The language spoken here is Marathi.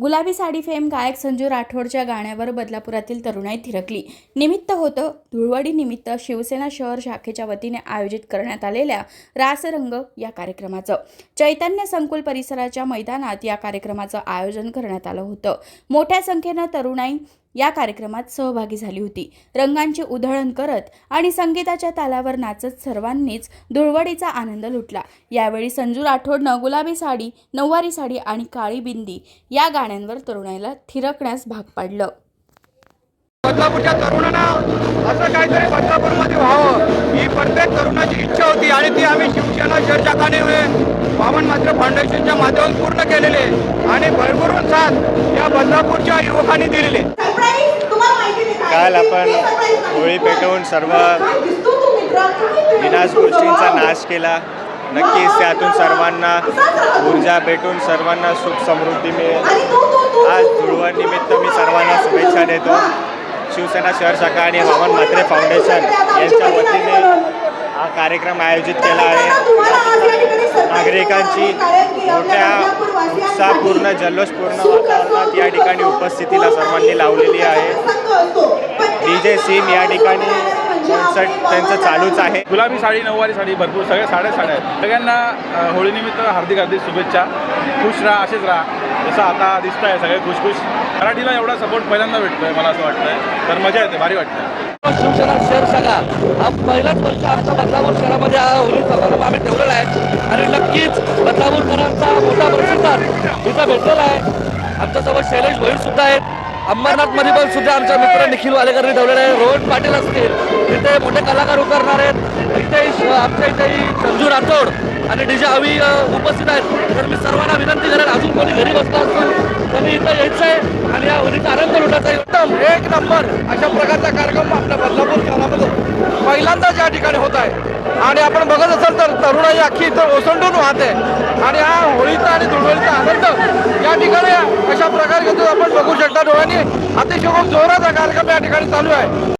गुलाबी साडी फेम गायक संजू राठोडच्या गाण्यावर बदलापुरातील तरुणाई थिरकली. निमित्त होतं धुळवडी निमित्त शिवसेना शहर शाखेच्या वतीने आयोजित करण्यात आलेल्या रासरंग या कार्यक्रमाचं. चैतन्य संकुल परिसराच्या मैदानात या कार्यक्रमाचं आयोजन करण्यात आलं होतं. मोठ्या संख्येनं तरुणाई या कार्यक्रमात सहभागी झाली होती. रंगांची उधळण करत आणि संगीताच्या तालावर नाचत सर्वांनीच धुळवडीचा आनंद लुटला. यावेळी संजू राठोडनं गुलाबी साडी नऊवारी साडी आणि काळी बिंदी या गाण्यांवर तरुणाईला थिरकण्यास भाग पाडलं. बदलापूरच्या तरुणांना असं काहीतरी बदलापूरमध्ये व्हावं. ही प्रत्येक तरुणाची इच्छा होती आणि ती आम्ही शिवसेना चर्चाकाने वामन मात्र फाउंडेशनच्या माध्यमातून पूर्ण केलेले आणि भरभरून साथ या बदलापूरच्या युवकांनी दिलेले काल आपण होळी पेटवून सर्व विनाश गोष्टींचा नाश केला. नक्कीच त्यातून सर्वांना ऊर्जा भेटून सर्वांना सुख समृद्धी मिळेल. आज धुळवड निमित्त मी सर्वांना शुभेच्छा देतो. शिवसेना शहर शाखा आणि हवामान म्हात्रे फाउंडेशन यांच्या वतीने हा कार्यक्रम आयोजित केला आहे. नागरिकांची मोठ्या उत्साहपूर्ण जल्लोषपूर्ण वातावरणात या ठिकाणी उपस्थितीला सर्वांनी लावलेली आहे. डी जे सीन या ठिकाणी कॉन्सर्ट त्यांचं चालूच आहे. गुलाबी साडी नऊवारी साडी भरपूर सगळ्या साड्या साड्या आहेत. सगळ्यांना होळीनिमित्त हार्दिक हार्दिक शुभेच्छा. खुश राहा असेच राहा. जसं आता दिसत आहे सगळे खुशखुश. मराठीला एवढा सपोर्ट पहिल्यांदा भेटतोय मला असं वाटतंय. तर मजा येते भारी वाटतं शिवसेना शहर शाखा. हा पहिलाच वर्ष आमचा बदलापूर शहरामध्ये हा होळी समारंभ आम्ही ठेवलेला आहे. आणि नक्कीच बदलापूरकरांचा मोठा प्रतिसाद इथं भेटलेला आहे. आमच्यासोबत शैलेश भोईर सुद्धा आहेत. अंबरनाथमध्ये पण सुद्धा आमच्या मित्र निखिल वालेकरनी ठेवलेला आहे. रोहन पाटील असतील. तिथे मोठे कलाकार उतरणार आहेत. इथे आमच्या इथेही संजू राठोड आणि डीजे अवी उपस्थित आहेत. तर मी सर्वांना विनंती करेन अजून कोणी घरी बसला असेल त्यांनी इथं यायचं आहे आणि या होळीचा आनंद लुटायचा आहे. एकदम एक नंबर. अशा प्रकारचा कार्यक्रम आपल्या बदलापूर शहरामध्ये पहिल्यांदाच या ठिकाणी होत आहे. आणि आपण बघत असाल तर तरुणाई अख्खी इथं ओसंडून वाहते. आणि हा आणि धुळवडीचा आनंद या ठिकाणी अशा प्रकारे घेतो आपण. बघू शकता डोळ्यांनी. अतिशय खूप जोराचा कार्यक्रम या ठिकाणी चालू आहे.